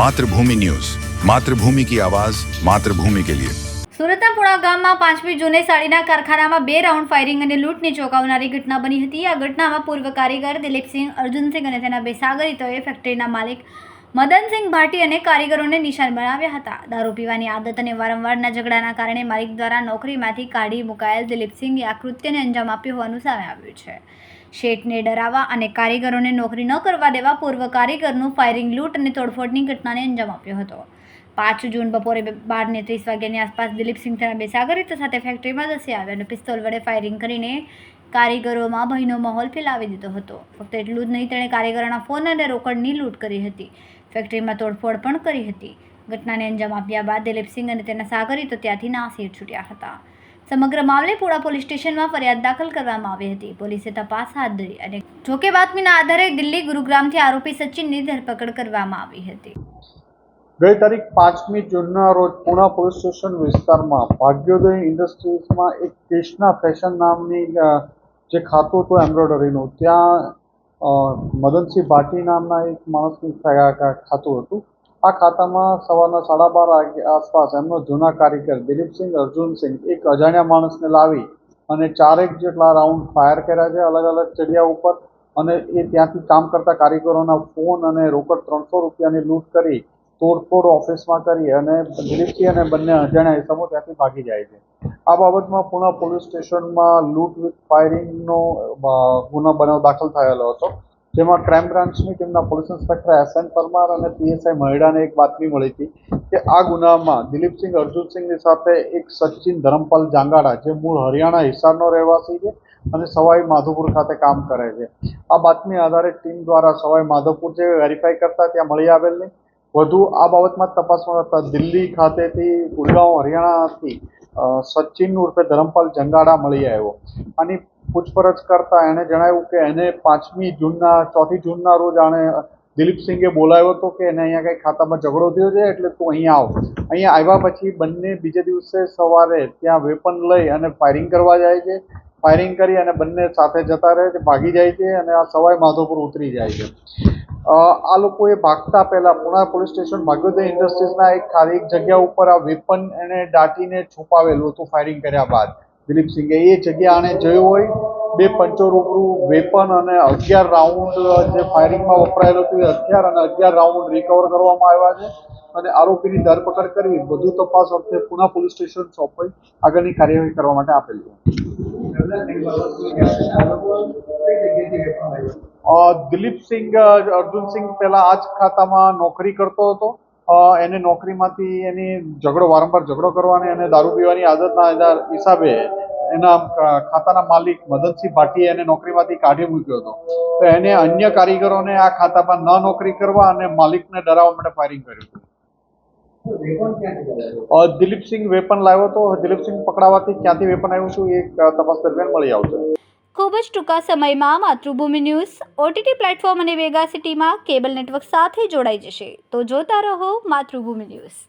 Mathrubhumi news. Mathrubhumi કી આવાજ, માતૃભૂમિ કે લિયે. સુરતના ગામમાં પાંચમી જૂને સાડીના કારખાનામાં બે રાઉન્ડ ફાયરિંગ અને લૂંટની ચોંકાવનારી ઘટના બની હતી. આ ઘટનામાં પૂર્વ કારીગર દિલીપસિંહ, અર્જુનસિંહ અને તેના બે સાગરીતોએ ફેક્ટરીના માલિક મદનસિંહ ભાટી અને કારીગરોને નિશાન બનાવ્યા હતા. દારૂ પીવાની આદત અને વારંવારના ઝઘડાના કારણે માલિક દ્વારા નોકરીમાંથી કાઢી મુકાયેલ દિલીપસિંહે આ કૃત્યને અંજામ આપ્યો હોવાનું સામે આવ્યું છે. શેઠને ડરાવવા અને કારીગરોને નોકરી ન કરવા દેવા પૂર્વ કારીગરનું ફાયરિંગ, લૂંટ અને તોડફોડની ઘટનાને અંજામ આપ્યો હતો. પાંચ જૂન બપોરે બારને ત્રીસ વાગ્યાની આસપાસ દિલીપસિંહ તેના બે સાગરિત સાથે ફેક્ટરીમાં ધસી આવ્યા અને પિસ્તોલ વડે ફાયરિંગ કરીને કારીગરોમાં ભયનો માહોલ ફેલાવી દીધો હતો. ફક્ત એટલું જ નહીં, તેણે કારીગરોના ફોન અને રોકડની લૂંટ કરી હતી. ફેક્ટરીમાં તોડફોડ પણ કરી હતી. ઘટનાને અંજામ આપ્યા બાદ દિલીપસિંહ અને તેના સાગરીતો ત્યાંથી નાસી છૂટ્યા હતા. સમગ્ર મામલે પુણા પોલીસ સ્ટેશનમાં ફરિયાદ દાખલ કરવામાં આવી હતી. પોલીસે તપાસ હાથ ધરી અને જોકે બાતમીના આધારે દિલ્હી ગુરુગ્રામથી આરોપી સચિનની ધરપકડ કરવામાં આવી હતી. ગઈ તારીખ પાંચમી જૂનના રોજ પુણા પોલીસ સ્ટેશન વિસ્તારમાં ભાગ્યોદય ઇન્ડસ્ટ્રીઝમાં એક કૃષ્ણા ફેશન નામની જે ખાતું હતું, એમ્બ્રોઇડરીનું, ત્યાં મદનસિંહ ભાટી નામના એક માણસનું ખાતું હતું. આ ખાતામાં સવારના સાડા બાર આસપાસ એમનો જૂના કારીગર દિલીપસિંહ, અર્જુનસિંહ એક અજાણ્યા માણસને લાવી અને ચારેક જેટલા રાઉન્ડ ફાયર કર્યા છે અલગ અલગ ચડિયા ઉપર અને એ ત્યાંથી કામ કરતા કારીગરોના ફોન અને રોકડ ત્રણસો રૂપિયાની લૂંટ કરી તોડફોડ ઓફિસમાં કરી અને દિલીપસિંહ અને બંને અજાણ્યા ઇસમો ત્યાંથી ભાગી જાય છે. આ બાબતમાં પુણા પોલીસ સ્ટેશનમાં લૂંટ વિથ ફાયરિંગનો ગુનો બનાવ દાખલ થયેલો હતો. જેમાં ક્રાઇમ બ્રાન્ચની ટીમના પોલીસ ઇન્સ્પેક્ટર એસ પરમાર અને પીએસઆઈ મહેડાને એક બાતમી મળી હતી કે આ ગુનામાં દિલીપસિંહ અર્જુનસિંહની સાથે એક સચિન ધરમપાલ જાંગાડા, જે મૂળ હરિયાણા હિસારનો રહેવાસી છે અને સવાઈ માધોપુર ખાતે કામ કરે છે. આ બાતમી આધારે ટીમ દ્વારા સવાઈ માધોપુર જે વેરીફાઈ કરતા ત્યાં મળી આવેલ નહીં. વધુ આ બાબતમાં તપાસમાં હતા દિલ્હી ખાતેથી ગુડગાંવ, હરિયાણાથી સચિન ઉર્ફે ધરમપાલ જંગાડા મળી આવ્યો. આની પૂછપરછ કરતા એણે જણાવ્યું કે એને પાંચમી જૂનના, ચોથી જૂનના રોજ આણે દિલીપસિંહે બોલાવ્યો હતો કે એને અહીંયા કંઈ ખાતામાં ઝઘડો થયો છે એટલે તું અહીંયા આવ. અહીંયા આવ્યા પછી બંને બીજે દિવસે સવારે ત્યાં વેપન લઈ અને ફાયરિંગ કરવા જાય છે. ફાયરિંગ કરી અને બંને સાથે જતા રહે છે, ભાગી જાય છે અને આ સવાઈ માધોપુર ઉતરી જાય છે. આ લોકોએ ભાગતા પહેલા પુણા પોલીસ સ્ટેશન ભાગ્યોદય ઇન્ડસ્ટ્રીઝના એક ખાલી જગ્યા ઉપર આ વેપન એને દાટીને છુપાવેલું હતું ફાયરિંગ કર્યા બાદ. દિલીપસિંહે એ જગ્યા આણે જોયું હોય, બે પંચો રૂબરૂ વેપન અને અગિયાર રાઉન્ડ જે ફાયરિંગમાં વપરાયેલું હતું એ અગિયાર અને અગિયાર રાઉન્ડ રિકવર કરવામાં આવ્યા છે. અને આરોપીની ધરપકડ કરી વધુ તપાસ અર્થે પુના પોલીસ સ્ટેશન સોંપાઈ આગળની કાર્યવાહી કરવા માટે આપેલી દિલીપ દિલીપસિંહ, અર્જુનસિંહ પહેલા આ જ ખાતામાં નોકરી કરતો હતો. એને નોકરીમાંથી એની ઝઘડો વારંવાર ઝઘડો કરવાની અને દારૂ પીવાની આદતના હિસાબે એના ખાતાના માલિક મદનસિંહ ભાટીએ એને નોકરીમાંથી કાઢી મૂક્યો હતો. તો એને અન્ય કારીગરોને આ ખાતામાં ન નોકરી કરવા અને માલિકને ડરાવવા માટે ફાયરિંગ કર્યું હતું. દિલીપસિંહ વેપન લાવ્યો તો દિલીપસિંહ પકડાવાથી ક્યાંથી વેપન આવ્યું છું એ તપાસ દરમિયાન મળી આવશે. ખૂબ જ ટૂંકા સમયમાં માતૃભૂમિ ન્યૂઝ ઓટીટી પ્લેટફોર્મ અને વેગા સિટીમાં કેબલ નેટવર્ક સાથે જોડાઈ જશે. તો જોતા રહો માતૃભૂમિ ન્યૂઝ.